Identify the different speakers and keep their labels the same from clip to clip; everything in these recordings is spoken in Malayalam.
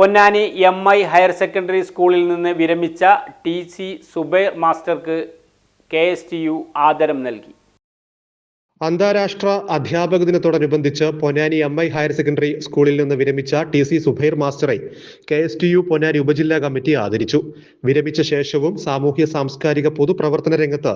Speaker 1: Ponnani M I higher secondary സ്കൂളിൽ നിന്ന് വിരമിച്ച ടി സി സുബൈർ മാസ്റ്റർക്ക് കെ എസ് ടി യു ആദരം നൽകി.
Speaker 2: അന്താരാഷ്ട്ര അധ്യാപക ദിനത്തോടനുബന്ധിച്ച് Ponnani M I higher secondary സ്കൂളിൽ നിന്ന് വിരമിച്ച T C Zubair മാസ്റ്ററെ K S T U Ponnani ഉപജില്ലാ കമ്മിറ്റി ആദരിച്ചു. വിരമിച്ച ശേഷവും സാമൂഹ്യ സാംസ്കാരിക പൊതുപ്രവർത്തന രംഗത്ത്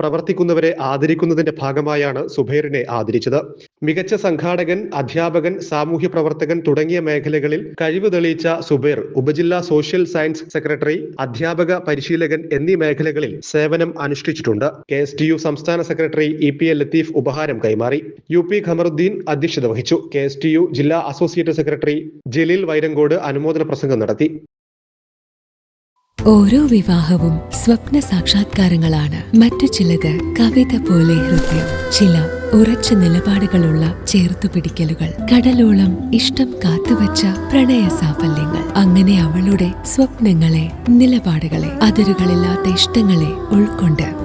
Speaker 2: പ്രവർത്തിക്കുന്നവരെ ആദരിക്കുന്നതിന്റെ ഭാഗമായാണ് സുബൈറിനെ ആദരിച്ചത്. മികച്ച സംഘാടകൻ അധ്യാപകൻ സാമൂഹ്യ പ്രവർത്തകൻ തുടങ്ങിയ മേഖലകളിൽ കഴിവ് തെളിയിച്ച സുബൈർ ഉപജില്ലാ സോഷ്യൽ സയൻസ് സെക്രട്ടറി അധ്യാപക പരിശീലകൻ എന്നീ മേഖലകളിൽ സേവനം അനുഷ്ഠിച്ചിട്ടുണ്ട്. കെ എസ് ടി യു സംസ്ഥാന secretary E P L Latheef ഉപഹാരം കൈമാറി. യു പി ഖമറുദ്ദീൻ അധ്യക്ഷത വഹിച്ചു. കെ എസ് ടി യു ജില്ലാ അസോസിയേറ്റ് സെക്രട്ടറി ജലീൽ വൈരങ്കോട് അനുമോദന പ്രസംഗം നടത്തി.
Speaker 3: ഓരോ വിവാഹവും സ്വപ്ന സാക്ഷാത്കാരങ്ങളാണ്. മറ്റു ചിലത് കവിത പോലെ ഹൃദയം ചില ഉറച്ച നിലപാടുകളുള്ള ചേർത്തുപിടിക്കലുകൾ കടലോളം ഇഷ്ടം കാത്തുവച്ച പ്രണയ സാഫല്യങ്ങൾ. അങ്ങനെ അവളുടെ സ്വപ്നങ്ങളെ നിലപാടുകളെ അതിരുകളില്ലാത്ത ഇഷ്ടങ്ങളെ ഉൾക്കൊണ്ട്